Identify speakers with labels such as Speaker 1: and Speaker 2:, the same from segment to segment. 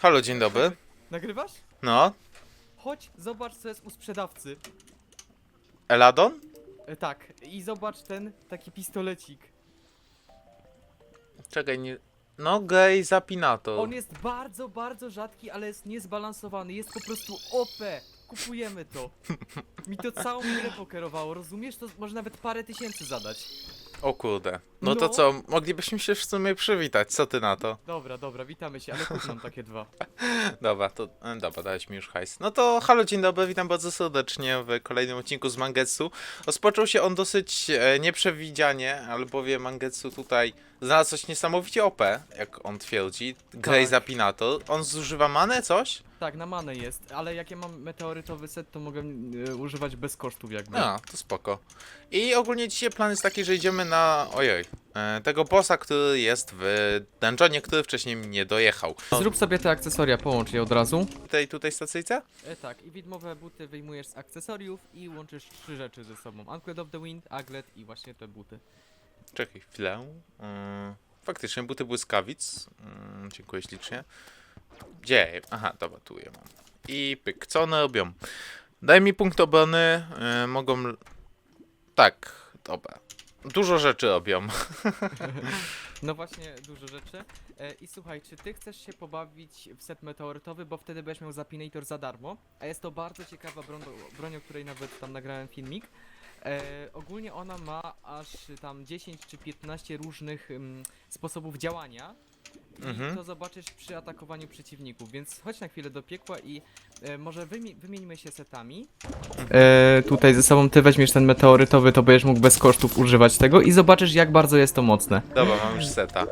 Speaker 1: Halo, dzień dobry.
Speaker 2: Nagrywasz?
Speaker 1: No,
Speaker 2: Chodź, zobacz co jest u sprzedawcy.
Speaker 1: Eladon?
Speaker 2: E, tak, i zobacz ten taki pistolecik.
Speaker 1: Czekaj, nie... No, gej zapinator.
Speaker 2: On jest bardzo, bardzo rzadki, ale jest niezbalansowany. Jest po prostu OP. Kupujemy to. Mi to całą grę pokierowało, rozumiesz? To może nawet parę tysięcy zadać.
Speaker 1: O kurde. No to
Speaker 2: No.
Speaker 1: co, moglibyśmy się w sumie przywitać, co ty na to?
Speaker 2: Dobra, dobra, witamy się, ale kup nam takie dwa.
Speaker 1: Dobra, to... e, Dobra, dałeś mi już hajs. No to halo, dzień dobry, witam bardzo serdecznie w kolejnym odcinku z Mangetsu. Rozpoczął się on dosyć e, nieprzewidzianie, albowiem Mangetsu tutaj znalazł coś niesamowicie OP, jak on twierdzi. Grey
Speaker 2: Tak.
Speaker 1: Zapinator. On zużywa manę, coś?
Speaker 2: Tak, na manę jest, ale jak ja mam meteorytowy set, to mogę e, używać bez kosztów jakby.
Speaker 1: No, to spoko. I ogólnie dzisiaj plan jest taki, że idziemy na... Ojej. E, tego bossa, który jest w dungeonie, który wcześniej nie dojechał.
Speaker 2: Zrób sobie te akcesoria, połącz je od razu.
Speaker 1: Tej tutaj stacyjce?
Speaker 2: E, tak, i widmowe buty wyjmujesz z akcesoriów i łączysz trzy rzeczy ze sobą. Anklet of the Wind, Aglet i właśnie te buty.
Speaker 1: Czekaj chwilę. Yy, faktycznie, buty błyskawic. Yy, dziękuję ślicznie. Gdzie? Aha, dobra, tu je mam. I pyk. Co one robią? Daj mi punkt obrony. Yy, mogą... Tak, dobra. Dużo rzeczy robią.
Speaker 2: No właśnie, dużo rzeczy. E, I słuchaj, czy ty chcesz się pobawić w set meteorytowy, bo wtedy będziesz miał Zapinator za darmo, a jest to bardzo ciekawa broń, broń o której nawet tam nagrałem filmik. E, ogólnie ona ma aż tam 10 czy 15 różnych ym, sposobów działania. I
Speaker 1: Mhm.
Speaker 2: to zobaczysz przy atakowaniu przeciwników, więc chodź na chwilę do piekła i e, może wymi- wymieńmy się setami. E, tutaj ze sobą ty weźmiesz ten meteorytowy, to będziesz mógł bez kosztów używać tego i zobaczysz jak bardzo jest to mocne.
Speaker 1: Dobra, mam już seta. Yy,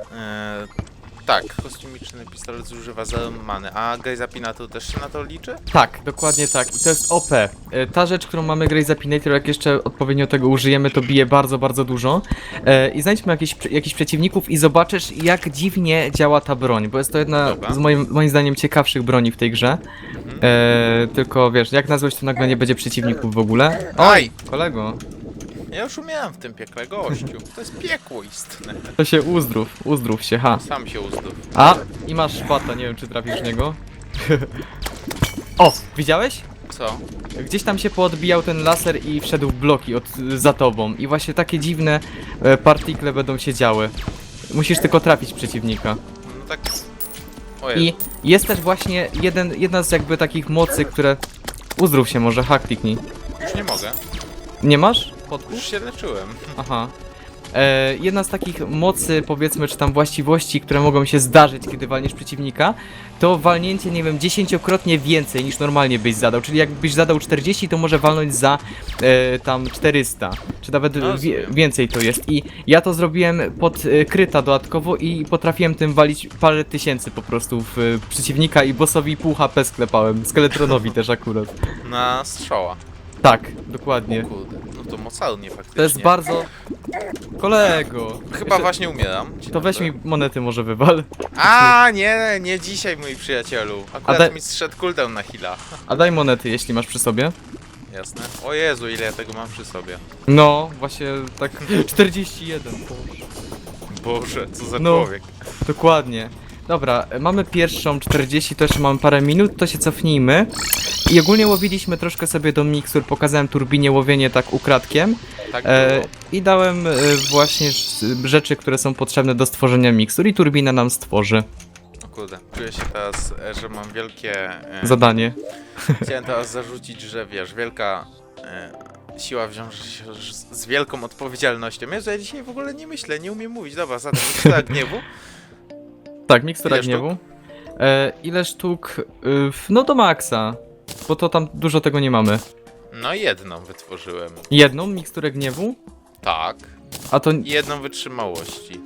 Speaker 1: tak, kostumiczny pistolet zużywa 0 many. A Gej Zapinator też się na to liczy?
Speaker 2: Tak, dokładnie tak. I to jest OP. E, Ta rzecz, którą mamy Grey Zapinator, jak jeszcze odpowiednio tego użyjemy, to bije bardzo, bardzo dużo. E, I znajdźmy jakichś, prze- jakichś przeciwników i zobaczysz, jak dziwnie działa ta broń, bo jest to jedna
Speaker 1: Dobra.
Speaker 2: z moim, moim zdaniem ciekawszych broni w tej grze.
Speaker 1: Mhm.
Speaker 2: E, tylko wiesz, jak nazwać, to nagle nie będzie przeciwników w ogóle.
Speaker 1: Aj!
Speaker 2: Kolego,
Speaker 1: Ja już umiałem w tym piekle, gościu. To jest piekło istne.
Speaker 2: to się uzdrów, uzdrów się, ha.
Speaker 1: Sam się uzdrów.
Speaker 2: A, i masz szpata, nie wiem czy trafisz w niego. o, widziałeś?
Speaker 1: Co?
Speaker 2: Gdzieś tam się poodbijał ten laser i wszedł w bloki od, za tobą. I właśnie takie dziwne e, partikle będą się działy. Musisz tylko trafić przeciwnika.
Speaker 1: No tak... O Jezu.
Speaker 2: I jest też właśnie jeden, jedna z jakby takich mocy, które... Uzdrów się może, hak kliknij.
Speaker 1: Już nie mogę.
Speaker 2: Nie masz? Podku?
Speaker 1: Już się leczyłem.
Speaker 2: Aha. E, jedna z takich mocy, powiedzmy, czy tam właściwości, które mogą się zdarzyć, kiedy walniesz przeciwnika, to walnięcie, nie wiem, dziesięciokrotnie więcej niż normalnie byś zadał. Czyli jakbyś zadał 40, to może walnąć za e, tam 400, czy nawet
Speaker 1: No,
Speaker 2: wie,
Speaker 1: rozumiem.
Speaker 2: więcej to jest. I ja to zrobiłem pod e, kryta dodatkowo i potrafiłem tym walić parę tysięcy po prostu w e, przeciwnika i bossowi pół HP sklepałem. Skeletronowi też akurat.
Speaker 1: Na strzała.
Speaker 2: Tak,
Speaker 1: O
Speaker 2: dokładnie.
Speaker 1: kurde, no to mocarnie faktycznie.
Speaker 2: To jest bardzo... Kolego!
Speaker 1: Chyba
Speaker 2: Jeszcze-
Speaker 1: właśnie umieram. Dzień
Speaker 2: To weź
Speaker 1: dobry.
Speaker 2: mi monety może wywal.
Speaker 1: A nie, nie dzisiaj mój przyjacielu. Akurat
Speaker 2: daj-
Speaker 1: mi zszedł cooldown na heal'a.
Speaker 2: A daj monety, jeśli masz przy sobie.
Speaker 1: Jasne. O Jezu, ile ja tego mam przy sobie.
Speaker 2: No, właśnie tak 41.
Speaker 1: Boże, co za
Speaker 2: No.
Speaker 1: człowiek.
Speaker 2: Dokładnie. Dobra, mamy pierwszą 40, to jeszcze mamy parę minut, to się cofnijmy. I ogólnie łowiliśmy troszkę sobie do mikstur, pokazałem turbinie łowienie tak ukradkiem.
Speaker 1: Tak
Speaker 2: E. I dałem e, właśnie rzeczy, które są potrzebne do stworzenia mikstur i turbina nam stworzy.
Speaker 1: O kurde, czuję się teraz, e, że mam wielkie... E,
Speaker 2: Zadanie.
Speaker 1: Chciałem teraz zarzucić, że wiesz, wielka e, siła wiąże się z- wielką odpowiedzialnością. Jezu, ja dzisiaj w ogóle nie myślę, nie umiem mówić. Dobra, zadam tak gniewu.
Speaker 2: Tak, mikstura
Speaker 1: Ile
Speaker 2: gniewu. E, ile sztuk? Y, no do maksa. Bo to tam dużo tego nie mamy.
Speaker 1: No jedną wytworzyłem.
Speaker 2: Jedną miksturę gniewu?
Speaker 1: Tak.
Speaker 2: A to,
Speaker 1: jedną wytrzymałości.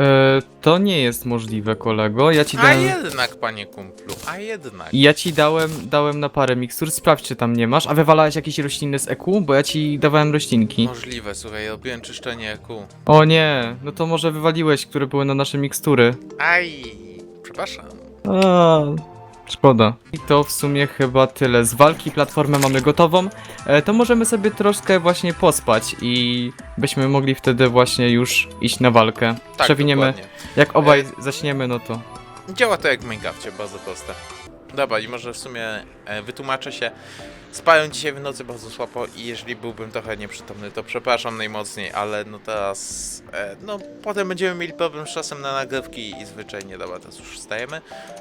Speaker 2: E, to nie jest możliwe, kolego. Ja ci
Speaker 1: A
Speaker 2: dałem.
Speaker 1: jednak, panie kumplu, a jednak.
Speaker 2: Ja ci dałem, dałem na parę mikstur, sprawdź czy tam nie masz. A wywalałeś jakieś rośliny z EQ? Bo ja ci dawałem roślinki.
Speaker 1: Możliwe, słuchaj, robiłem czyszczenie EQ.
Speaker 2: O nie, no to może wywaliłeś, które były na nasze mikstury.
Speaker 1: Aj, przepraszam.
Speaker 2: A, szkoda. I to w sumie chyba tyle. Z walki platformę mamy gotową. E, to możemy sobie troszkę właśnie pospać i byśmy mogli wtedy właśnie już iść na walkę.
Speaker 1: Tak,
Speaker 2: Przewiniemy.
Speaker 1: dokładnie.
Speaker 2: Jak obaj zaśniemy, no to
Speaker 1: Działa to jak w Minecrafcie, bardzo proste. Dobra, i może w sumie e, wytłumaczę się. Spałem dzisiaj w nocy bardzo słabo i jeżeli byłbym trochę nieprzytomny, to przepraszam najmocniej, ale no teraz, e, no potem będziemy mieli problem z czasem na nagrywki i zwyczajnie, dobra, teraz już wstajemy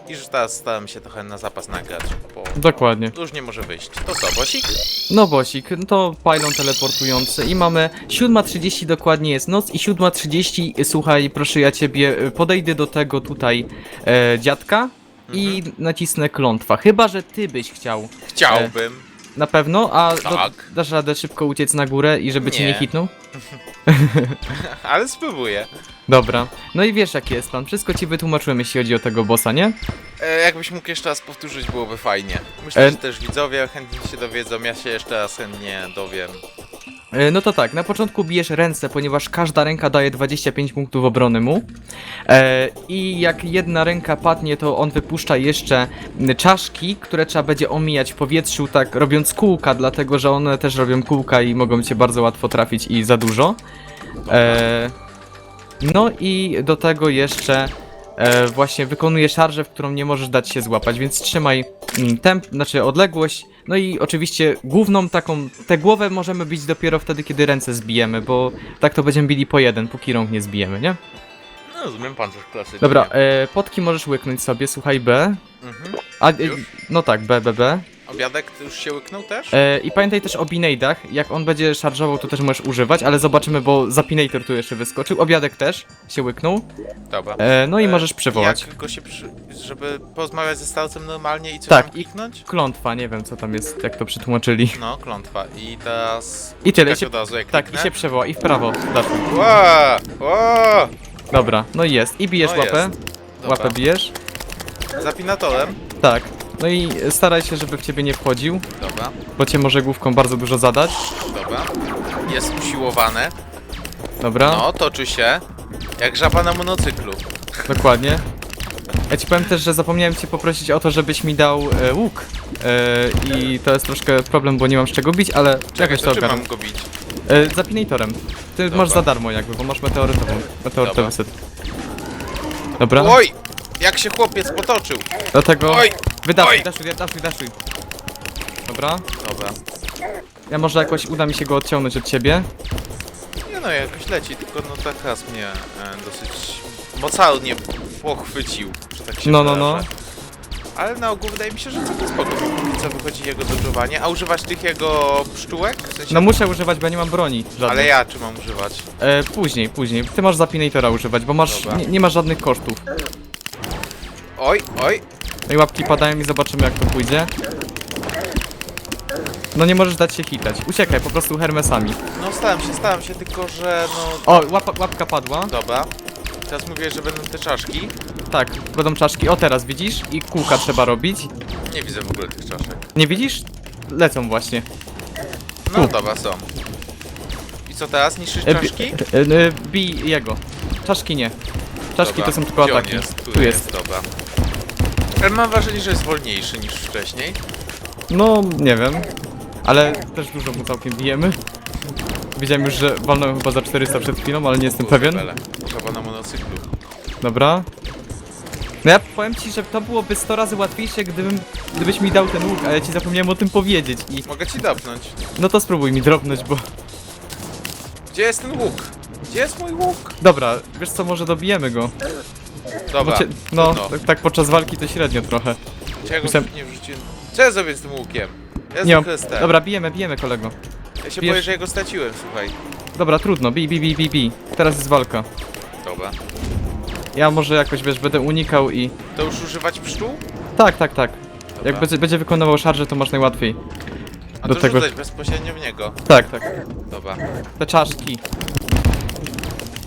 Speaker 1: i że teraz starałem się trochę na zapas nagrać, bo
Speaker 2: Dokładnie.
Speaker 1: różnie może wyjść. To co, Bosik?
Speaker 2: No Bosik, no to pylon teleportujący i mamy 7.30 dokładnie jest noc i 7.30 słuchaj, proszę ja ciebie, podejdę do tego tutaj e, dziadka i nacisnę klątwa. Chyba, że ty byś chciał.
Speaker 1: Chciałbym.
Speaker 2: Na pewno, a do,
Speaker 1: Tak.
Speaker 2: dasz radę szybko uciec na górę i żeby cię
Speaker 1: Nie.
Speaker 2: nie hitnął?
Speaker 1: Ale spróbuję.
Speaker 2: Dobra. No i wiesz jaki jest plan. Wszystko ci wytłumaczyłem jeśli chodzi o tego bossa, nie?
Speaker 1: E, jakbyś mógł jeszcze raz powtórzyć, byłoby fajnie. Myślę,
Speaker 2: E-
Speaker 1: że też widzowie chętnie się dowiedzą, ja się jeszcze raz chętnie dowiem.
Speaker 2: E, No to tak, na początku bijesz ręce, ponieważ każda ręka daje 25 punktów obrony mu. E, I jak jedna ręka padnie, to on wypuszcza jeszcze czaszki, które trzeba będzie omijać w powietrzu, tak robiąc kółka, dlatego że one też robią kółka i mogą cię bardzo łatwo trafić i za dużo. E, no i do tego jeszcze e, właśnie wykonuje szarżę, w którą nie możesz dać się złapać, więc trzymaj mm, temp, znaczy odległość. No i oczywiście główną taką, tę głowę możemy bić dopiero wtedy, kiedy ręce zbijemy, bo tak to będziemy bili po jeden, póki rąk nie zbijemy, nie?
Speaker 1: No, rozumiem pancerz klasyczny.
Speaker 2: Dobra, e, potki możesz łyknąć sobie, słuchaj B.
Speaker 1: Mhm.
Speaker 2: A, e,
Speaker 1: Już?
Speaker 2: no tak, B, B, B.
Speaker 1: Obiadek ty już się łyknął też?
Speaker 2: E, I pamiętaj też o binade'ach, jak on będzie szarżował, to też możesz używać, ale zobaczymy, bo zapinator tu jeszcze wyskoczył. Obiadek też się łyknął.
Speaker 1: Dobra.
Speaker 2: E, no i
Speaker 1: E,
Speaker 2: możesz przywołać.
Speaker 1: Jak go się przy... żeby porozmawiać ze starcem normalnie i coś
Speaker 2: Tak,
Speaker 1: tam
Speaker 2: i-
Speaker 1: kliknąć?
Speaker 2: Klątwa, nie wiem co tam jest, jak to przetłumaczyli.
Speaker 1: No, klątwa. I teraz...
Speaker 2: I tyle,
Speaker 1: klikać
Speaker 2: się-
Speaker 1: od razu, jak
Speaker 2: Tak, i
Speaker 1: kliknę?
Speaker 2: się przewoła, i w prawo. Dasz.
Speaker 1: Ła! Ła!
Speaker 2: Dobra, no i jest. I bijesz
Speaker 1: No
Speaker 2: łapę.
Speaker 1: jest.
Speaker 2: Łapę bijesz.
Speaker 1: Zapinatorem.
Speaker 2: Tak. No i staraj się, żeby w ciebie nie wchodził,
Speaker 1: Dobra,
Speaker 2: bo cię może główką bardzo dużo zadać.
Speaker 1: dobra. Jest usiłowane.
Speaker 2: Dobra,
Speaker 1: No, toczy się. Jak żaba na monocyklu.
Speaker 2: dokładnie. Ja ci powiem też, że zapomniałem cię poprosić o to, żebyś mi dał e, łuk. E, I to jest troszkę problem, bo nie mam z czego bić, ale jakoś to
Speaker 1: to czym
Speaker 2: ogarnę.
Speaker 1: mam go bić?
Speaker 2: E, zapinatorem. Ty masz za darmo jakby, bo masz meteorytową. Meteorytowy
Speaker 1: Dobra.
Speaker 2: set. Dobra,
Speaker 1: Oj! Jak się chłopiec potoczył!
Speaker 2: dlatego...
Speaker 1: Oj! Oj!
Speaker 2: daszuj, daszuj, daszuj. Dobra.
Speaker 1: Dobra.
Speaker 2: Ja może jakoś uda mi się go odciągnąć od ciebie.
Speaker 1: Nie no, jakoś leci, tylko no tak raz mnie e, dosyć mocarnie pochwycił, że tak się
Speaker 2: No, no, no.
Speaker 1: wyrażę. Ale na ogół wydaje mi się, że całkiem spoko, co wychodzi jego dodżowanie. A używać tych jego pszczółek? W sensie,
Speaker 2: No muszę używać, bo ja nie mam broni. Żadnej.
Speaker 1: ale ja czy mam używać?
Speaker 2: E, później, później. Ty masz zapinatora używać, bo masz
Speaker 1: Dobra.
Speaker 2: nie, nie masz żadnych kosztów.
Speaker 1: Oj, oj!
Speaker 2: No i łapki padają i zobaczymy jak to pójdzie. No nie możesz dać się hitać. Uciekaj po prostu hermesami.
Speaker 1: No stałem się, stałem się, tylko że no...
Speaker 2: O, łap, łapka padła.
Speaker 1: Dobra. Teraz mówię, że będą te czaszki.
Speaker 2: Tak, będą czaszki. O teraz widzisz? I kółka trzeba robić.
Speaker 1: Nie widzę w ogóle tych czaszek.
Speaker 2: Nie widzisz? Lecą właśnie.
Speaker 1: No
Speaker 2: Tu.
Speaker 1: dobra, są. I co teraz? Niszczysz
Speaker 2: E,
Speaker 1: czaszki?
Speaker 2: e, e, bij jego. Czaszki nie. Czaszki
Speaker 1: Dobra.
Speaker 2: to są tylko
Speaker 1: Gdzie on
Speaker 2: ataki.
Speaker 1: Jest? Tu,
Speaker 2: Tu
Speaker 1: jest.
Speaker 2: jest.
Speaker 1: dobra. Ale mam wrażenie, że jest wolniejszy niż wcześniej.
Speaker 2: No, nie wiem. Ale też dużo mu całkiem bijemy. Widziałem już, że walnąłem chyba za 400 przed chwilą, ale nie jestem pewien.
Speaker 1: bele. Trzeba na monocyklu.
Speaker 2: Dobra. No ja powiem ci, że to byłoby 100 razy łatwiejsze, gdybym, gdybyś mi dał ten łuk, ale ja ci zapomniałem o tym powiedzieć i...
Speaker 1: Mogę ci dopnąć.
Speaker 2: No to spróbuj mi drobnąć, bo...
Speaker 1: Gdzie jest ten łuk? Gdzie jest mój łuk?
Speaker 2: Dobra, wiesz co, może dobijemy go.
Speaker 1: Dobra,
Speaker 2: no,
Speaker 1: trudno.
Speaker 2: tak, tak podczas walki to średnio trochę.
Speaker 1: Czego
Speaker 2: myślałem-
Speaker 1: nie wrzuciłem? Co ja zrobię z tym łukiem? Ja
Speaker 2: Nie mam...
Speaker 1: jestem.
Speaker 2: Dobra, bijemy, bijemy kolego.
Speaker 1: Ja się
Speaker 2: bierz-
Speaker 1: boję, że ja go straciłem, słuchaj.
Speaker 2: Dobra, trudno, bij, bij, bij, bij, bij. Teraz jest walka.
Speaker 1: Dobra.
Speaker 2: Ja może jakoś, wiesz, będę unikał i...
Speaker 1: To już używać pszczół?
Speaker 2: Tak, tak, tak.
Speaker 1: Dobra.
Speaker 2: Jak będzie, będzie wykonywał szarże, to masz najłatwiej.
Speaker 1: A
Speaker 2: do
Speaker 1: to
Speaker 2: tego-
Speaker 1: rzucać bezpośrednio w niego.
Speaker 2: Tak, tak.
Speaker 1: Dobra.
Speaker 2: Te czaszki.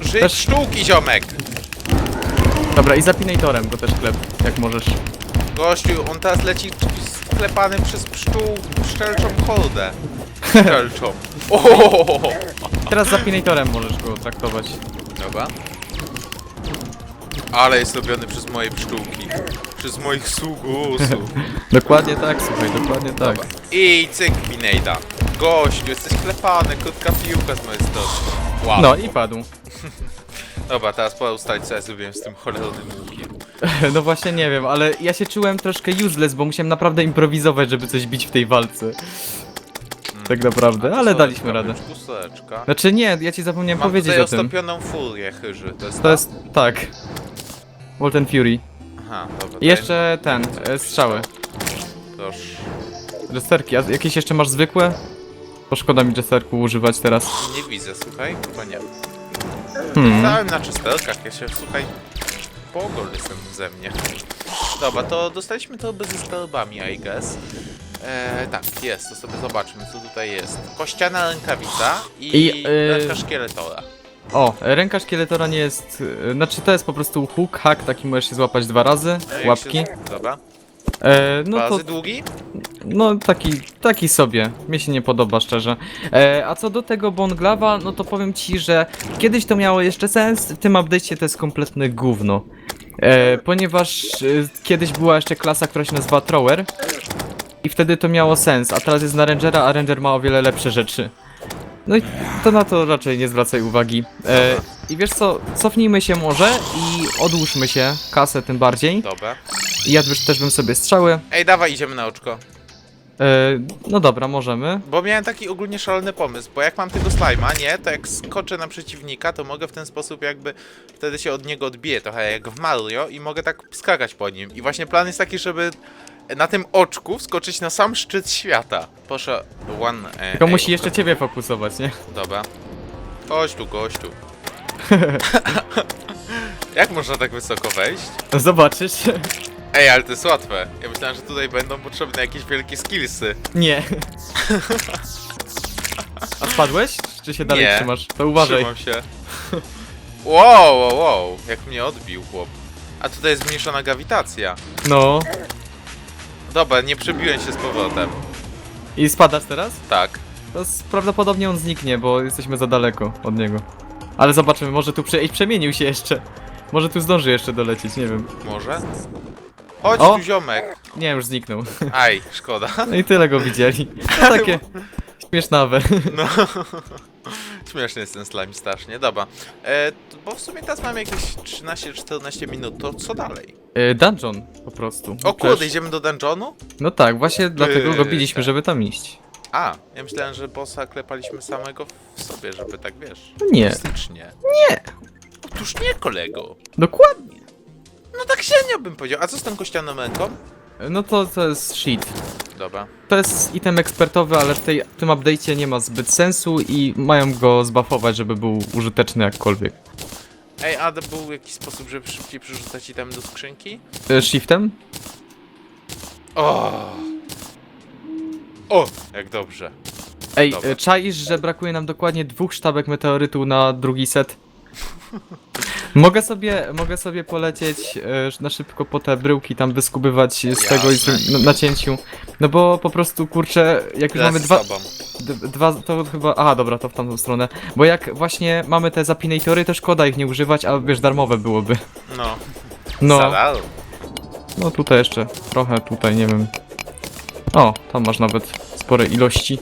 Speaker 1: Żyj
Speaker 2: Też-
Speaker 1: pszczółki, ziomek!
Speaker 2: Dobra, i zapinatorem go też klep, jak możesz.
Speaker 1: Gościu, on teraz leci sklepany przez pszczół szczelczą hordę. Szczelczą. Ohohoho.
Speaker 2: Teraz zapinatorem możesz go traktować.
Speaker 1: Dobra. Ale jest robiony przez moje pszczółki. Przez moich sługusów.
Speaker 2: Dokładnie tak, słuchaj, dokładnie tak.
Speaker 1: Dobra. I cyk, Pinejda. Gościu, jesteś klepany, krótka piłka z mojej strony. Wow.
Speaker 2: No i padł.
Speaker 1: Dobra, teraz pora ustalić co ja zrobiłem z tym cholernym łukiem.
Speaker 2: No właśnie nie wiem, ale ja się czułem troszkę useless, bo musiałem naprawdę improwizować, żeby coś bić w tej walce. Tak naprawdę, ale daliśmy radę.
Speaker 1: Kuseczka.
Speaker 2: Znaczy nie, ja ci zapomniałem
Speaker 1: Mam
Speaker 2: powiedzieć
Speaker 1: tutaj
Speaker 2: o tym.
Speaker 1: ostopioną furię chyży, to jest
Speaker 2: To
Speaker 1: ta?
Speaker 2: jest, tak. Molten Fury.
Speaker 1: Aha, dobra.
Speaker 2: I jeszcze ten, e, strzały.
Speaker 1: Proszę.
Speaker 2: Jesterki, a jakieś jeszcze masz zwykłe? Bo szkoda mi jesterku używać teraz.
Speaker 1: Nie widzę, słuchaj, chyba nie.
Speaker 2: Hmm.
Speaker 1: Stałem na czysterkach, ja się, słuchaj, pogol jestem ze mnie. Dobra, to dostaliśmy to bez sterbami, I guess. E, tak, jest, to sobie zobaczmy, co tutaj jest. Kościana rękawica i,
Speaker 2: I, e,
Speaker 1: ręka szkieletora.
Speaker 2: O, ręka szkieletora nie jest. y, Znaczy to jest po prostu hook, hack, taki możesz się złapać dwa razy,
Speaker 1: E, jak
Speaker 2: łapki.
Speaker 1: Się, dobra.
Speaker 2: E, no
Speaker 1: Bazy
Speaker 2: to.
Speaker 1: długi?
Speaker 2: No taki, taki sobie. Mnie się nie podoba szczerze. E, a co do tego Bonglawa, no to powiem ci, że kiedyś to miało jeszcze sens, w tym update'cie to jest kompletne gówno. E, ponieważ e, kiedyś była jeszcze klasa, która się nazywa Thrower. I wtedy to miało sens, a teraz jest na Rangera, a Ranger ma o wiele lepsze rzeczy. No i to na to raczej nie zwracaj uwagi. E, I wiesz co, cofnijmy się może i odłóżmy się, kasę tym bardziej.
Speaker 1: Dobra.
Speaker 2: I ja też, bym sobie strzały.
Speaker 1: Ej, dawaj, idziemy na oczko.
Speaker 2: E, no dobra, możemy.
Speaker 1: Bo miałem taki ogólnie szalony pomysł, bo jak mam tego slajma, nie, to jak skoczę na przeciwnika, to mogę w ten sposób jakby wtedy się od niego odbiję, trochę jak w Mario i mogę tak skakać po nim. I właśnie plan jest taki, żeby na tym oczku wskoczyć na sam szczyt świata. Proszę, one... E,
Speaker 2: Tylko
Speaker 1: ej,
Speaker 2: musi jeszcze ciebie fokusować, nie?
Speaker 1: Dobra. Chodź tu, gość tu. jak można tak wysoko wejść?
Speaker 2: No zobaczysz.
Speaker 1: Ej, ale to jest łatwe. Ja myślałem, że tutaj będą potrzebne jakieś wielkie skillsy.
Speaker 2: Nie. A spadłeś? Czy się dalej
Speaker 1: Nie.
Speaker 2: trzymasz? To uważaj.
Speaker 1: Trzymam się. Wow, wow, wow. Jak mnie odbił chłop. A tutaj jest zmniejszona grawitacja.
Speaker 2: No.
Speaker 1: Dobra, nie przebiłem się z powrotem.
Speaker 2: I spadasz teraz?
Speaker 1: Tak.
Speaker 2: To s- prawdopodobnie on zniknie, bo jesteśmy za daleko od niego. Ale zobaczymy, może tu prze... Ej, przemienił się jeszcze. Może tu zdąży jeszcze dolecieć, nie wiem.
Speaker 1: Może? Chodź
Speaker 2: O!
Speaker 1: tu ziomek.
Speaker 2: Nie, już zniknął.
Speaker 1: Aj, szkoda.
Speaker 2: No i tyle go widzieli. No takie śmiesznawe.
Speaker 1: No. Śmieszny jest ten slime strasznie. Dobra. E, bo w sumie teraz mamy jakieś 13-14 minut. To co dalej?
Speaker 2: E, Dungeon po prostu.
Speaker 1: O kurde,
Speaker 2: Też-
Speaker 1: idziemy do dungeonu?
Speaker 2: No tak, właśnie dlatego go
Speaker 1: tak.
Speaker 2: żeby tam iść.
Speaker 1: A, ja myślałem, że bossa klepaliśmy samego w sobie, żeby tak wiesz.
Speaker 2: No nie.
Speaker 1: Mystycznie.
Speaker 2: Nie.
Speaker 1: Otóż nie, kolego.
Speaker 2: Dokładnie.
Speaker 1: No tak średnio bym powiedział. A co z tą kościaną ręką?
Speaker 2: No to, to jest shit.
Speaker 1: Dobra.
Speaker 2: To jest item ekspertowy, ale w, tej, w tym update'cie nie ma zbyt sensu i mają go zbuffować, żeby był użyteczny jakkolwiek.
Speaker 1: Ej, a to był jakiś sposób, żeby szybciej przerzucać item do skrzynki?
Speaker 2: E, Shiftem?
Speaker 1: O! O! Jak dobrze.
Speaker 2: Ej,
Speaker 1: Dobra.
Speaker 2: e, czaisz, że brakuje nam dokładnie dwóch sztabek meteorytu na drugi set? Mogę sobie, mogę sobie polecieć e, na szybko po te bryłki tam wyskubywać z tego i- na, nacięciu. No bo po prostu kurczę, jak już mamy dwa, d- dwa, to chyba, aha dobra, to w tamtą stronę. Bo jak właśnie mamy te zapinatory, to szkoda ich nie używać, a wiesz, darmowe byłoby.
Speaker 1: No.
Speaker 2: No, no tutaj jeszcze trochę, tutaj nie wiem. O, tam masz nawet spore ilości.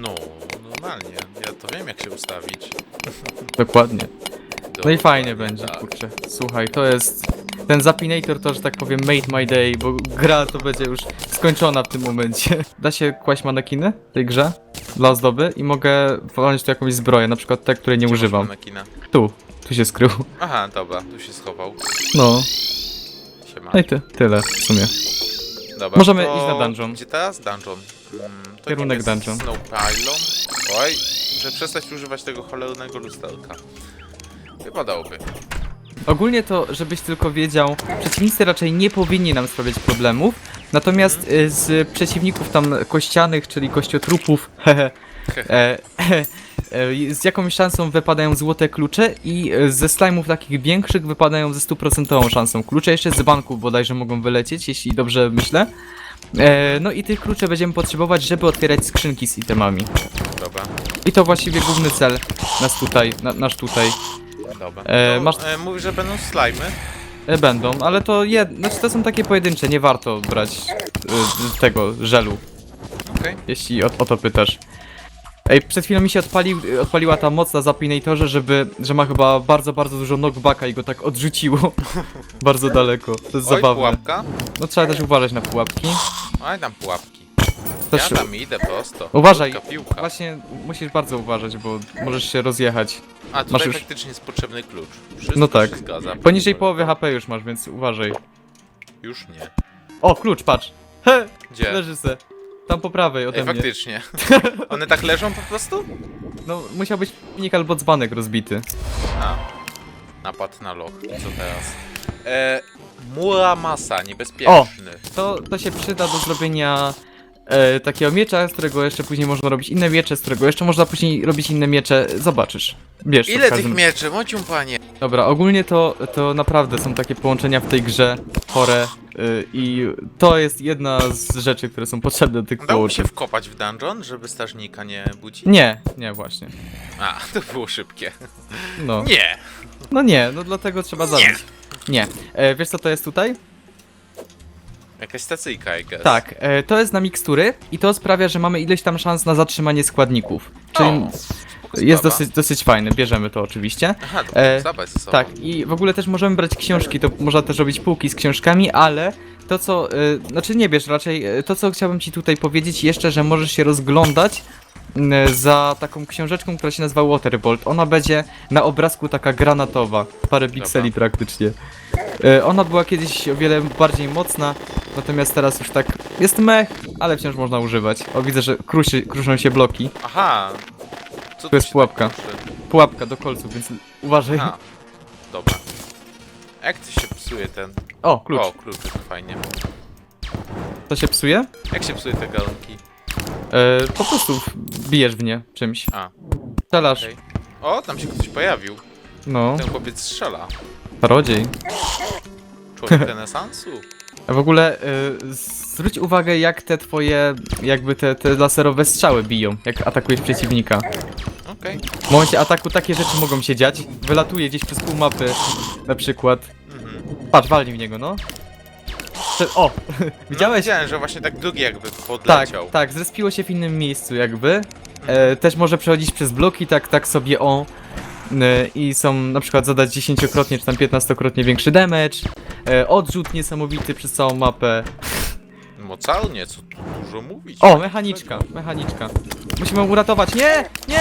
Speaker 1: No, normalnie. Ja to wiem, jak się ustawić.
Speaker 2: Dokładnie. No i fajnie będzie,
Speaker 1: tak.
Speaker 2: kurczę. Słuchaj, to jest. Ten Zapinator to, że tak powiem, made my day, bo gra to będzie już skończona w tym momencie. Da się kłaść manekiny w tej grze dla ozdoby i mogę walnąć tu jakąś zbroję, na przykład te, której nie
Speaker 1: Gdzie
Speaker 2: używam.
Speaker 1: manekina?
Speaker 2: Tu, tu się skrył.
Speaker 1: Aha, dobra, tu się schował.
Speaker 2: No,
Speaker 1: Siema.
Speaker 2: no i ty, tyle w sumie.
Speaker 1: Dobra,
Speaker 2: Możemy
Speaker 1: to
Speaker 2: iść na dungeon.
Speaker 1: Gdzie teraz? Dungeon. Mm, to
Speaker 2: Kierunek
Speaker 1: jest
Speaker 2: dungeon.
Speaker 1: Snow Pylon. Oj, muszę przestać używać tego cholernego lusterka. Wypadałoby.
Speaker 2: Ogólnie to, żebyś tylko wiedział, przeciwnicy raczej nie powinni nam sprawiać problemów, natomiast y, z przeciwników tam kościanych, czyli kościotrupów, hehe, e, e, z jakąś szansą wypadają złote klucze i e, ze slajmów takich większych wypadają ze stuprocentową szansą. Klucze jeszcze z banków bodajże mogą wylecieć, jeśli dobrze myślę. E, no i tych kluczy będziemy potrzebować, żeby otwierać skrzynki z itemami.
Speaker 1: Dobra,
Speaker 2: I to właściwie główny cel nas tutaj, na, nasz tutaj.
Speaker 1: Dobra.
Speaker 2: E,
Speaker 1: to,
Speaker 2: masz-
Speaker 1: e, mówisz, że będą slimy?
Speaker 2: E, Będą, ale to jed... znaczy to są takie pojedyncze, nie warto brać e, tego żelu,
Speaker 1: Okej.
Speaker 2: jeśli o, o to pytasz. Ej, przed chwilą mi się odpalił, odpaliła ta moc na Zapinatorze, żeby, że ma chyba bardzo, bardzo dużo knockbacka i go tak odrzuciło. bardzo daleko. To jest
Speaker 1: Oj,
Speaker 2: zabawne.
Speaker 1: pułapka.
Speaker 2: No trzeba też uważać na pułapki.
Speaker 1: Oj, tam pułapki.
Speaker 2: Też
Speaker 1: Ja tam idę prosto.
Speaker 2: Uważaj.
Speaker 1: Piłka, piłka.
Speaker 2: właśnie musisz bardzo uważać, bo możesz się rozjechać.
Speaker 1: A tutaj
Speaker 2: masz już-
Speaker 1: faktycznie jest potrzebny klucz. Wszystko
Speaker 2: No tak.
Speaker 1: się zgadza.
Speaker 2: Poniżej połowy HP już masz, więc uważaj.
Speaker 1: Już nie.
Speaker 2: O, klucz, patrz. He,
Speaker 1: Gdzie?
Speaker 2: leży se. Tam po prawej ode
Speaker 1: Ej,
Speaker 2: mnie.
Speaker 1: faktycznie. One tak leżą po prostu?
Speaker 2: No, musiał być silnik albo dzbanek rozbity.
Speaker 1: A. Napad na loch. Co teraz? E, Muramasa, niebezpieczny.
Speaker 2: To, to się przyda do zrobienia e, takiego miecza, z którego jeszcze później można robić inne miecze, z którego jeszcze można później robić inne miecze. Zobaczysz. Wiesz, to w
Speaker 1: Ile tych
Speaker 2: każdym...
Speaker 1: mieczy? Mocium panie.
Speaker 2: Dobra, ogólnie to, to naprawdę są takie połączenia w tej grze chore y, i to jest jedna z rzeczy, które są potrzebne do tych połączeń.
Speaker 1: się wkopać w dungeon, żeby strażnika nie budzić?
Speaker 2: Nie, nie właśnie.
Speaker 1: A, to było szybkie.
Speaker 2: No.
Speaker 1: Nie!
Speaker 2: No nie, no dlatego trzeba zabić. Nie. E, wiesz co to jest tutaj?
Speaker 1: Jakaś stacyjka, I guess.
Speaker 2: Tak, e, to jest na mikstury i to sprawia, że mamy ileś tam szans na zatrzymanie składników. Czyli
Speaker 1: O, spoko
Speaker 2: jest
Speaker 1: sprawa.
Speaker 2: dosyć, dosyć fajne, bierzemy to oczywiście.
Speaker 1: Aha, to
Speaker 2: e,
Speaker 1: zabrać ze sobą.
Speaker 2: Tak, i w ogóle też możemy brać książki, to można też robić półki z książkami, ale to co, y, znaczy nie bierz raczej, y, to co chciałbym ci tutaj powiedzieć jeszcze, że możesz się rozglądać y, za taką książeczką, która się nazywa Waterbolt. Ona będzie na obrazku taka granatowa, parę pikseli praktycznie. Y, ona była kiedyś o wiele bardziej mocna, natomiast teraz już tak jest mech, ale wciąż można używać. O, widzę, że kruszy, kruszą się bloki.
Speaker 1: Aha. Co
Speaker 2: Tu jest
Speaker 1: się
Speaker 2: pułapka.
Speaker 1: tak kruszy?
Speaker 2: Pułapka do kolców, więc uważaj.
Speaker 1: Aha. Dobra. Jak to się psuje ten...
Speaker 2: O, klucz.
Speaker 1: O, klucz, fajnie.
Speaker 2: To się psuje?
Speaker 1: Jak się psuje te galonki?
Speaker 2: E, po prostu bijesz w nie czymś.
Speaker 1: A,
Speaker 2: Strzelasz.
Speaker 1: okej. O, tam się ktoś pojawił.
Speaker 2: No,
Speaker 1: Ten chłopiec strzela.
Speaker 2: Rodziej.
Speaker 1: Człowiek renesansu.
Speaker 2: A w ogóle e, zwróć uwagę jak te twoje, jakby te, te laserowe strzały biją, jak atakujesz przeciwnika.
Speaker 1: Okej.
Speaker 2: W momencie ataku takie rzeczy mogą się dziać. Wylatuje gdzieś przez pół mapy, na przykład.
Speaker 1: Mhm.
Speaker 2: Patrz, walnij w niego, no. Prze- o!
Speaker 1: No,
Speaker 2: Widziałeś?
Speaker 1: widziałem, że właśnie tak drugi jakby
Speaker 2: Tak,
Speaker 1: podleciał.
Speaker 2: tak, zrespiło się w innym miejscu jakby. E, też może przechodzić przez bloki, tak, tak sobie o. E, I są na przykład zadać 10-krotnie czy tam 15-krotnie większy damage. E, odrzut niesamowity przez całą mapę.
Speaker 1: Mocarnie, co tu dużo mówić.
Speaker 2: O, mechaniczka, mechaniczka. Musimy ją uratować. Nie! Nie!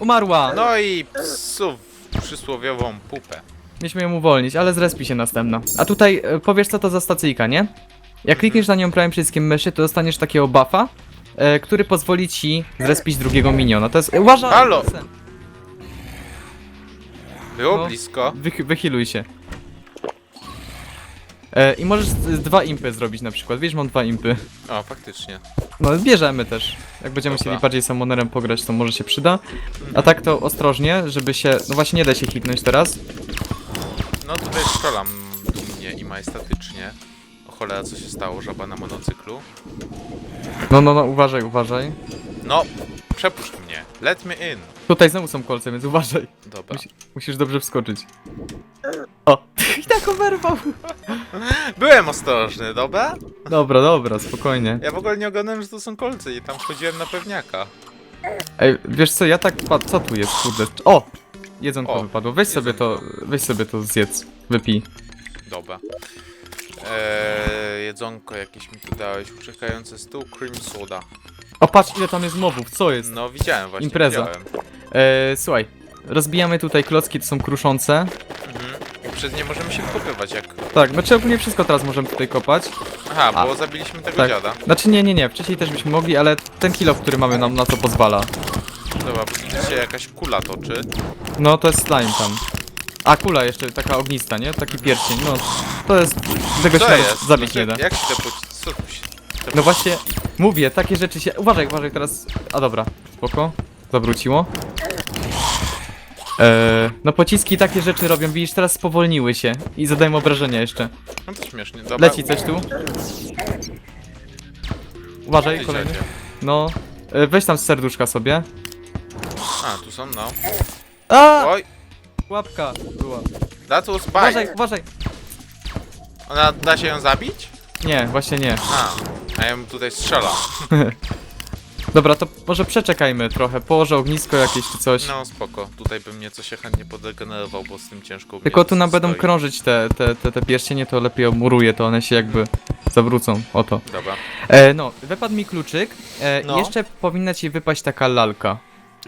Speaker 2: Umarła!
Speaker 1: No i psów przysłowiową pupę.
Speaker 2: Mieliśmy ją uwolnić, ale zrespi się następna. A tutaj e, powiesz co to za stacyjka, nie? Jak klikniesz na nią prawym przyciskiem myszy, to dostaniesz takiego buffa, który pozwoli ci zrespić drugiego miniona. To jest... Uważaj!
Speaker 1: Halo! Było
Speaker 2: No.
Speaker 1: blisko.
Speaker 2: Wych, wychiluj się. E, I możesz z- z dwa impy zrobić na przykład. Wiesz, mam dwa impy.
Speaker 1: O, faktycznie.
Speaker 2: No, bierzemy też. Jak będziemy
Speaker 1: Dobra.
Speaker 2: chcieli bardziej summonerem pograć, to może się przyda. A tak to ostrożnie, żeby się... No właśnie nie da się hitnąć teraz.
Speaker 1: No tutaj strzelam dumnie i majestatycznie. O cholera, co się stało? Żaba na monocyklu.
Speaker 2: No, no, no, uważaj, uważaj.
Speaker 1: No, przepuść mnie. Let me in.
Speaker 2: Tutaj znowu są kolce, więc uważaj.
Speaker 1: Dobra.
Speaker 2: Musi- Musisz dobrze wskoczyć. O! I tak oberwał!
Speaker 1: Byłem ostrożny, dobra?
Speaker 2: Dobra, dobra, spokojnie.
Speaker 1: Ja w ogóle nie oglądałem, że to są kolce i tam wchodziłem na pewniaka.
Speaker 2: Ej, wiesz co, ja tak... Co tu jest, kurde? O! Jedzonko
Speaker 1: O,
Speaker 2: wypadło. Weź sobie to... Weź sobie to zjedz. Wypij.
Speaker 1: Dobra. Eee, jedzonko jakieś mi tu dałeś, uciekający stół, cream soda.
Speaker 2: O, patrz ile tam jest mobów, co jest?
Speaker 1: No widziałem właśnie,
Speaker 2: Impreza.
Speaker 1: widziałem.
Speaker 2: E, słuchaj, rozbijamy tutaj klocki, to są kruszące.
Speaker 1: Mhm. Przez nie możemy się wkopywać jak...
Speaker 2: Tak, znaczy ogólnie wszystko teraz możemy tutaj kopać.
Speaker 1: Aha,
Speaker 2: A.
Speaker 1: bo zabiliśmy tego
Speaker 2: Tak.
Speaker 1: dziada.
Speaker 2: Znaczy nie, nie, nie, wcześniej też byśmy mogli, ale ten kilo, który mamy nam na to pozwala.
Speaker 1: Dobra, bo się jakaś kula toczy.
Speaker 2: No to jest slime tam. A kula jeszcze, taka ognista, nie? Taki pierścień, no. To jest, tego się
Speaker 1: Co
Speaker 2: nawet
Speaker 1: jest?
Speaker 2: zabić nie
Speaker 1: Dlaczego-
Speaker 2: da.
Speaker 1: Jak się te poci... Co tu się... Te
Speaker 2: No właśnie, mówię, takie rzeczy się... Uważaj, uważaj teraz... A dobra, spoko. Zawróciło. Eee, no pociski takie rzeczy robią, widzisz, teraz spowolniły się i zadają obrażenia jeszcze.
Speaker 1: No to śmiesznie, dobra.
Speaker 2: Leci coś tu. Uważaj, kolejny. No, e, weź tam z serduszka sobie.
Speaker 1: A, tu są, no.
Speaker 2: A!
Speaker 1: Oj,
Speaker 2: Łapka była.
Speaker 1: that was
Speaker 2: Uważaj,
Speaker 1: bite.
Speaker 2: uważaj.
Speaker 1: Ona, da się ją zabić?
Speaker 2: Nie, właśnie nie.
Speaker 1: A, a ja ją tutaj strzelam.
Speaker 2: Dobra, to może przeczekajmy trochę, położę ognisko jakieś czy coś.
Speaker 1: No spoko, tutaj bym nieco się chętnie podegenerował, bo z tym ciężko
Speaker 2: Tylko tu nam będą krążyć te, te, te, te pierścienie, to lepiej omuruję, to one się jakby zawrócą, oto.
Speaker 1: Dobra.
Speaker 2: E, no, wypadł mi kluczyk, e,
Speaker 1: No.
Speaker 2: jeszcze powinna ci wypaść taka lalka.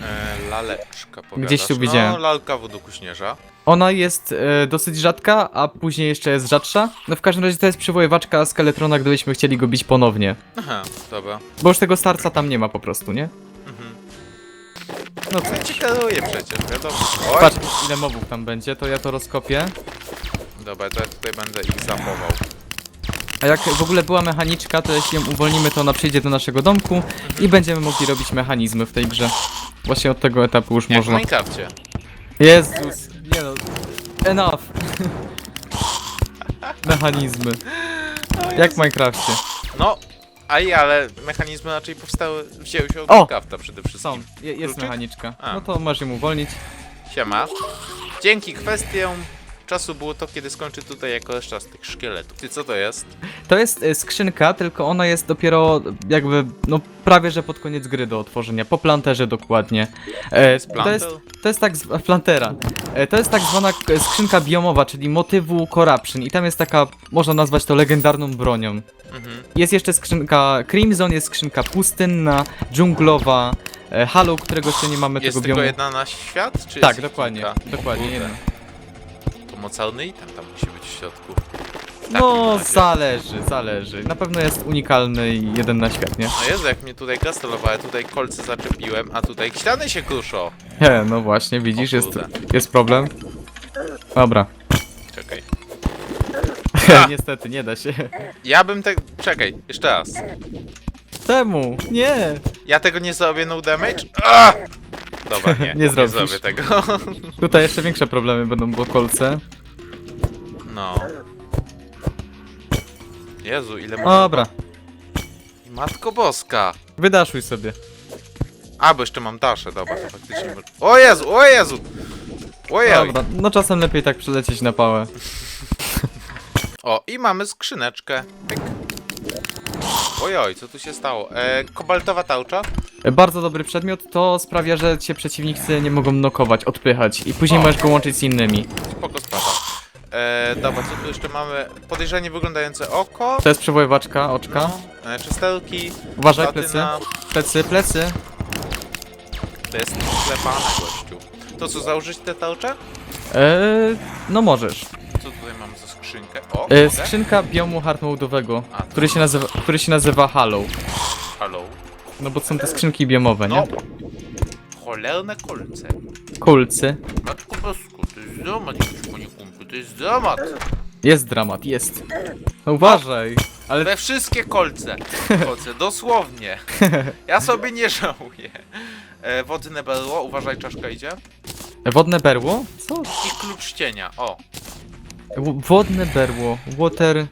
Speaker 1: E, laleczka powiadasz.
Speaker 2: Gdzieś tu widziałem.
Speaker 1: No, lalka wodokuśnierza.
Speaker 2: Ona jest e, dosyć rzadka, a później jeszcze jest rzadsza. No w każdym razie to jest przywoływaczka Skeletrona, gdybyśmy chcieli go bić ponownie.
Speaker 1: Aha, dobra.
Speaker 2: Bo już tego starca tam nie ma po prostu, nie?
Speaker 1: Mhm.
Speaker 2: No
Speaker 1: cię kieruje przecież, wiadomo. Oj.
Speaker 2: patrz ile mobów tam będzie, to ja to rozkopię.
Speaker 1: Dobra, to ja tutaj będę ich zamował.
Speaker 2: A jak w ogóle była mechaniczka, to jeśli ją uwolnimy, to ona przyjdzie do naszego domku i będziemy mogli robić mechanizmy w tej grze. Właśnie od tego etapu już
Speaker 1: Jak w
Speaker 2: można.
Speaker 1: Minecrafcie.
Speaker 2: Jezus. Enough. Mechanizmy. Jak w Minecrafcie.
Speaker 1: No, a i ale mechanizmy raczej powstały, wzięły się od
Speaker 2: O!
Speaker 1: Minecrafta przede wszystkim.
Speaker 2: Są, je, jest
Speaker 1: Kluczyk?
Speaker 2: mechaniczka.
Speaker 1: A.
Speaker 2: No to masz ją uwolnić.
Speaker 1: Siema. Dzięki kwestiom czasu było to, kiedy skończy tutaj jako reszta z tych szkieletów. Ty co to jest?
Speaker 2: To jest y, skrzynka, tylko ona jest dopiero jakby, no prawie że pod koniec gry do otworzenia, po planterze dokładnie. E, to jest, to jest tak, zw- plantera. E, to jest tak zwana k- skrzynka biomowa, czyli motywu corruption i tam jest taka, można nazwać to legendarną bronią.
Speaker 1: Mhm.
Speaker 2: Jest jeszcze skrzynka Crimson, jest skrzynka pustynna, dżunglowa, e, Halo, którego jeszcze nie mamy
Speaker 1: Jest
Speaker 2: tego
Speaker 1: tylko
Speaker 2: biomu.
Speaker 1: jedna na świat? Czy
Speaker 2: Tak,
Speaker 1: jest ich
Speaker 2: dokładnie,
Speaker 1: kilka?
Speaker 2: dokładnie,
Speaker 1: Kurde.
Speaker 2: jedna.
Speaker 1: Mocarny item tam musi być w środku. W
Speaker 2: No,
Speaker 1: takim razie.
Speaker 2: zależy, zależy. Na pewno jest unikalny i jeden na świat, nie?
Speaker 1: No Jezu, jak mnie tutaj gastelowałem, tutaj kolce zaczepiłem, a tutaj ściany się kruszą.
Speaker 2: Nie, no właśnie, widzisz,
Speaker 1: O
Speaker 2: jest,
Speaker 1: kurde.
Speaker 2: jest problem. Dobra.
Speaker 1: Czekaj. A!
Speaker 2: Niestety, nie da się.
Speaker 1: Ja bym tak... Czekaj, jeszcze raz.
Speaker 2: Czemu? Nie!
Speaker 1: Ja tego nie zrobię no damage? Dobra, nie.
Speaker 2: Nie zrobisz.
Speaker 1: zrobię tego.
Speaker 2: Tutaj jeszcze większe problemy będą, bo kolce.
Speaker 1: No. Jezu, ile można...
Speaker 2: Dobra,
Speaker 1: Matko Boska.
Speaker 2: wydaszuj sobie.
Speaker 1: A, bo jeszcze mam daszę, dobra, to faktycznie... O Jezu, o Jezu! Ojej!
Speaker 2: Dobra, no czasem lepiej tak przylecieć na pałę.
Speaker 1: O, i mamy skrzyneczkę. Pyk. Ojoj, co tu się stało? E, kobaltowa tałcza?
Speaker 2: E, Bardzo dobry przedmiot, to sprawia, że cię przeciwnicy nie mogą nokować, odpychać i później
Speaker 1: O.
Speaker 2: możesz go łączyć z innymi.
Speaker 1: Spoko sprawa. E, dobra, co tu jeszcze mamy? Podejrzanie wyglądające oko.
Speaker 2: To jest przewoływaczka, oczka.
Speaker 1: No, e, czystełki.
Speaker 2: Uważaj, plecy,
Speaker 1: platyna.
Speaker 2: plecy, plecy.
Speaker 1: To jest sklepane, gościu. To co, założyć te tałcze?
Speaker 2: Eee, no możesz.
Speaker 1: Co tutaj mamy za skrzynkę? O,
Speaker 2: E,
Speaker 1: mogę?
Speaker 2: skrzynka biomu hardmode'owego,
Speaker 1: A, to-
Speaker 2: który się nazywa, który się nazywa Hollow.
Speaker 1: Halo?
Speaker 2: No bo są te skrzynki biomowe, nie?
Speaker 1: No. Cholerne kolce.
Speaker 2: Kulcy.
Speaker 1: Matko Bosku, to jest dramat, panie kumplu, to jest dramat.
Speaker 2: Jest dramat, jest. No uważaj. Ale
Speaker 1: We wszystkie kolce. Kolce, dosłownie. Ja sobie nie żałuję. E, wodne berło, uważaj, czaszka idzie.
Speaker 2: wodne berło? Co?
Speaker 1: I klucz cienia, o.
Speaker 2: W- Wodne berło. Water...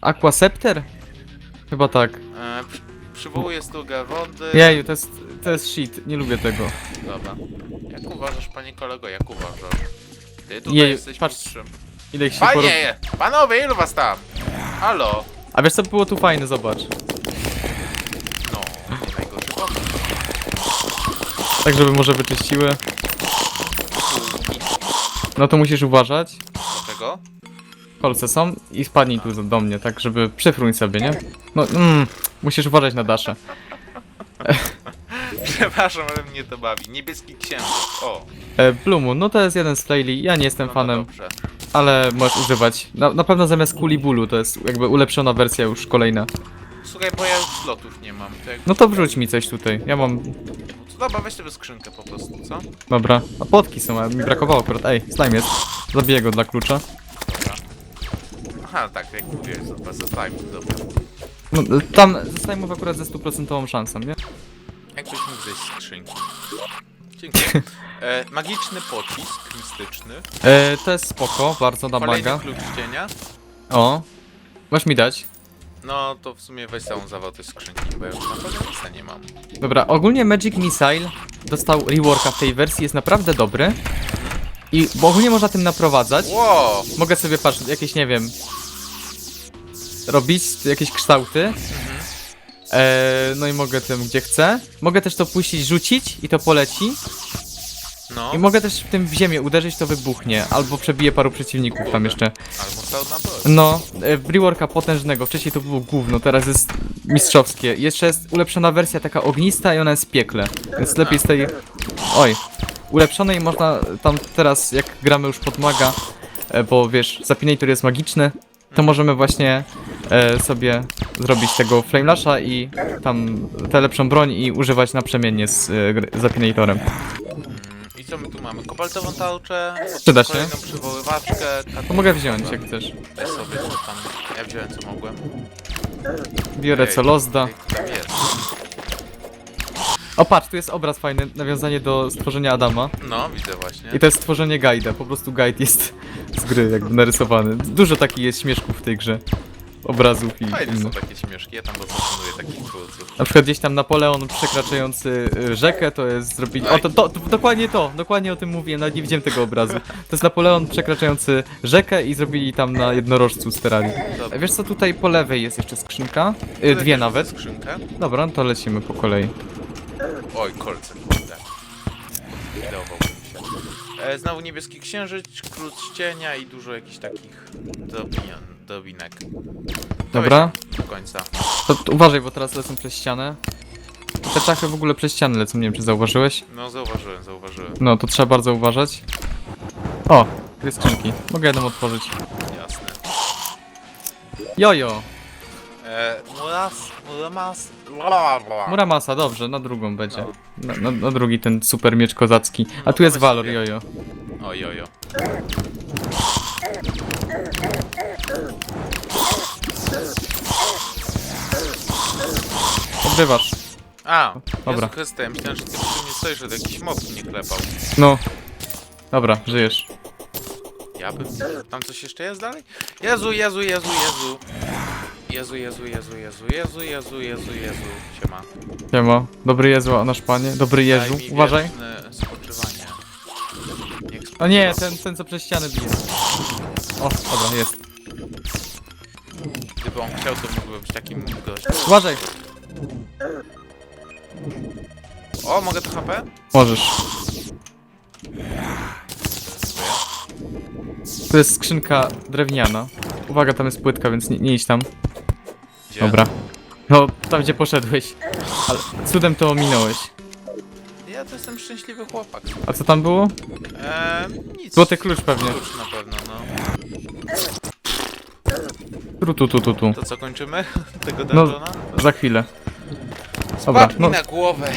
Speaker 2: Aquascepter? Chyba tak.
Speaker 1: E, przy, przywołuję strugę wody.
Speaker 2: Jeju, to jest, to jest shit. Nie lubię tego.
Speaker 1: Dobra. Jak uważasz, panie kolego, jak uważasz? Ty tutaj
Speaker 2: Jej,
Speaker 1: jesteś
Speaker 2: patrz.
Speaker 1: mistrzem.
Speaker 2: Ile ich się poro...
Speaker 1: Panie! Panowie, ilu was tam? Halo?
Speaker 2: A wiesz co by było tu fajne, zobacz.
Speaker 1: No, nie najgorszy pomysł.
Speaker 2: Tak, żeby może wyczyściły. No to musisz uważać. Kolce są i spadnij tu do mnie, tak żeby przyfruń sobie, nie? No, mm, musisz uważać na dasze.
Speaker 1: Przepraszam, ale mnie to bawi. Niebieski księżyc. O,
Speaker 2: E, Blumu, no to jest jeden z playli, ja nie jestem
Speaker 1: no,
Speaker 2: fanem,
Speaker 1: No dobrze.
Speaker 2: ale możesz używać. Na, na pewno zamiast kuli bólu, to jest jakby ulepszona wersja już kolejna.
Speaker 1: Słuchaj, bo ja już slotów nie mam. To jak...
Speaker 2: No to wrzuć mi coś tutaj, ja mam...
Speaker 1: Dobra, weź sobie skrzynkę po prostu, co?
Speaker 2: Dobra, a potki są, a mi brakowało akurat. Ej, slime jest. Zabiję go dla klucza.
Speaker 1: Aha, tak, jak mówiłeś, dobra, zostajmy, dobra.
Speaker 2: No, tam ze slime'ów akurat ze stuprocentową szansą, nie?
Speaker 1: Jak byś mógł zejść z skrzynki? Dziękuję. E, magiczny pocisk mistyczny.
Speaker 2: E, to jest spoko, bardzo
Speaker 1: Kolejny
Speaker 2: namaga.
Speaker 1: klucz cienia.
Speaker 2: O, masz mi dać.
Speaker 1: No to w sumie weź całą zawartość skrzynki, bo ja już na pewno nic nie mam.
Speaker 2: Dobra, ogólnie Magic Missile dostał reworka w tej wersji, jest naprawdę dobry. I bo ogólnie można tym naprowadzać.
Speaker 1: Ło!
Speaker 2: Mogę sobie, patrz, jakieś, nie wiem, robić jakieś kształty. E, no i mogę tym gdzie chcę. Mogę też to puścić, rzucić i to poleci.
Speaker 1: No,
Speaker 2: I mogę też w tym w ziemię uderzyć, to wybuchnie. Albo przebije paru przeciwników tam jeszcze.
Speaker 1: albo pełna broń.
Speaker 2: No, e, reworka potężnego. Wcześniej to było gówno, teraz jest mistrzowskie. Jeszcze jest ulepszona wersja taka ognista i ona jest w piekle. Więc lepiej z tej... Oj. Ulepszonej można tam teraz, jak gramy już pod maga, e, bo wiesz, Zapinator jest magiczny, to możemy właśnie e, sobie zrobić tego Flamelasha i tam tę lepszą broń i używać naprzemiennie z e, gr- Zapinatorem.
Speaker 1: Co my tu mamy? Kobaltową tarczę,
Speaker 2: Przyda się.
Speaker 1: kolejną przywoływaczkę,
Speaker 2: To mogę wziąć, jak chcesz.
Speaker 1: Weź sobie co tam, ja wziąłem co mogłem.
Speaker 2: Biorę co
Speaker 1: Tam jest.
Speaker 2: O patrz, tu jest obraz fajny, nawiązanie do stworzenia Adama.
Speaker 1: No, widzę właśnie.
Speaker 2: I to jest stworzenie guida, po prostu guide jest z gry jakby narysowany. Dużo takich jest śmieszków w tej grze. Obrazów i
Speaker 1: Fajne są takie śmieszki, ja tam bardzo szanuję takich twórców.
Speaker 2: Na przykład gdzieś tam Napoleon przekraczający y, rzekę, to jest zrobili... O, to, to, to, dokładnie to, dokładnie o tym mówiłem, nawet nie widziałem tego obrazu. To jest Napoleon przekraczający rzekę i zrobili tam na jednorożcu sterali.
Speaker 1: Dobra.
Speaker 2: Wiesz co, tutaj po lewej jest jeszcze skrzynka? Y, dwie nawet.
Speaker 1: Skrzynkę.
Speaker 2: Dobra, no to lecimy po kolei.
Speaker 1: Oj, kolce, kurde. Ideowałbym się. E, znowu niebieski księżyc, klucz cienia i dużo jakichś takich drobinion, drobinek.
Speaker 2: Dobra.
Speaker 1: Do końca.
Speaker 2: To, to uważaj, bo teraz lecą przez ścianę. Te czachy w ogóle przez ścianę lecą, nie wiem czy zauważyłeś.
Speaker 1: No, zauważyłem, zauważyłem.
Speaker 2: No, to trzeba bardzo uważać. O, dwie skrzynki. Mogę jedną otworzyć.
Speaker 1: Jasne.
Speaker 2: Jojo!
Speaker 1: E, muras, muramas, blablabla.
Speaker 2: Muramasa, dobrze, na drugą będzie.
Speaker 1: No.
Speaker 2: Na, na, na drugi ten super miecz kozacki. A
Speaker 1: No
Speaker 2: tu jest Valor, jojo.
Speaker 1: Oj, oj, oj.
Speaker 2: Odbywasz.
Speaker 1: A,
Speaker 2: Dobra.
Speaker 1: Jezu Chryste, ja myślałem, że ty przy mnie stoisz, że jakiś mob nie klepał.
Speaker 2: No. Dobra, żyjesz.
Speaker 1: Ja bym... Tam coś jeszcze jest dalej? Jezu, Jezu, Jezu, Jezu. Jezu, Jezu, Jezu, Jezu, Jezu, Jezu, Jezu, Jezu. Siema.
Speaker 2: Siema. Dobry Jezu, a nasz panie. Dobry Jezu.
Speaker 1: Mi
Speaker 2: Uważaj.
Speaker 1: wieczne spoczywanie. Niech
Speaker 2: O nie, ten, ten co przez ścianę bije. O, dobra, jest.
Speaker 1: Gdyby on chciał, to mógłby być takim gościem.
Speaker 2: Uważaj.
Speaker 1: O, mogę to HP?
Speaker 2: Możesz. To jest skrzynka drewniana. Uwaga, tam jest płytka, więc nie, nie idź tam.
Speaker 1: Gdzie?
Speaker 2: Dobra. No, tam gdzie poszedłeś. Ale cudem to ominąłeś.
Speaker 1: Ja to jestem szczęśliwy chłopak.
Speaker 2: A co tam było?
Speaker 1: Eee, nic.
Speaker 2: Złoty klucz pewnie.
Speaker 1: Klucz na pewno, no.
Speaker 2: Tu, tu, tu, tu, tu.
Speaker 1: To co, kończymy? Tego
Speaker 2: No.
Speaker 1: dungeona?
Speaker 2: Za chwilę. Dobra,
Speaker 1: Spadł
Speaker 2: no,
Speaker 1: mi na głowę.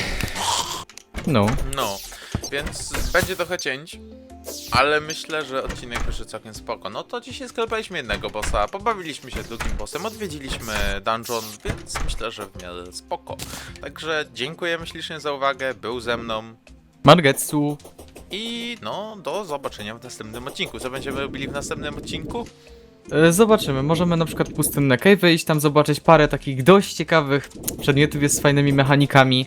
Speaker 2: no.
Speaker 1: No, więc będzie trochę cięć, ale myślę, że odcinek wyszedł całkiem spoko. No to dzisiaj sklepaliśmy jednego bossa, pobawiliśmy się drugim bossem, odwiedziliśmy dungeon, więc myślę, że w miarę spoko. Także dziękujemy ślicznie za uwagę, był ze mną
Speaker 2: Margetsu.
Speaker 1: I no, do zobaczenia w następnym odcinku. Co będziemy robili w następnym odcinku?
Speaker 2: E, Zobaczymy, możemy na przykład pustynne cave wyjść, tam zobaczyć parę takich dość ciekawych przedmiotów jest z fajnymi mechanikami.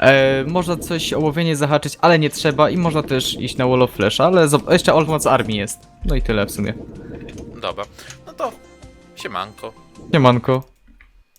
Speaker 2: E, można coś o łowienie zahaczyć, ale nie trzeba i można też iść na Wall of Flash, ale jeszcze Olmoc Army jest. No i tyle w sumie.
Speaker 1: Dobra, no to siemanko.
Speaker 2: Siemanko.